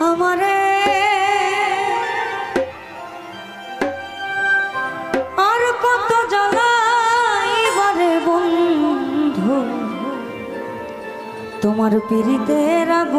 আমারে। আর কত জ্বালাইবারে বন্ধু তোমার পীড়িতের আগুনে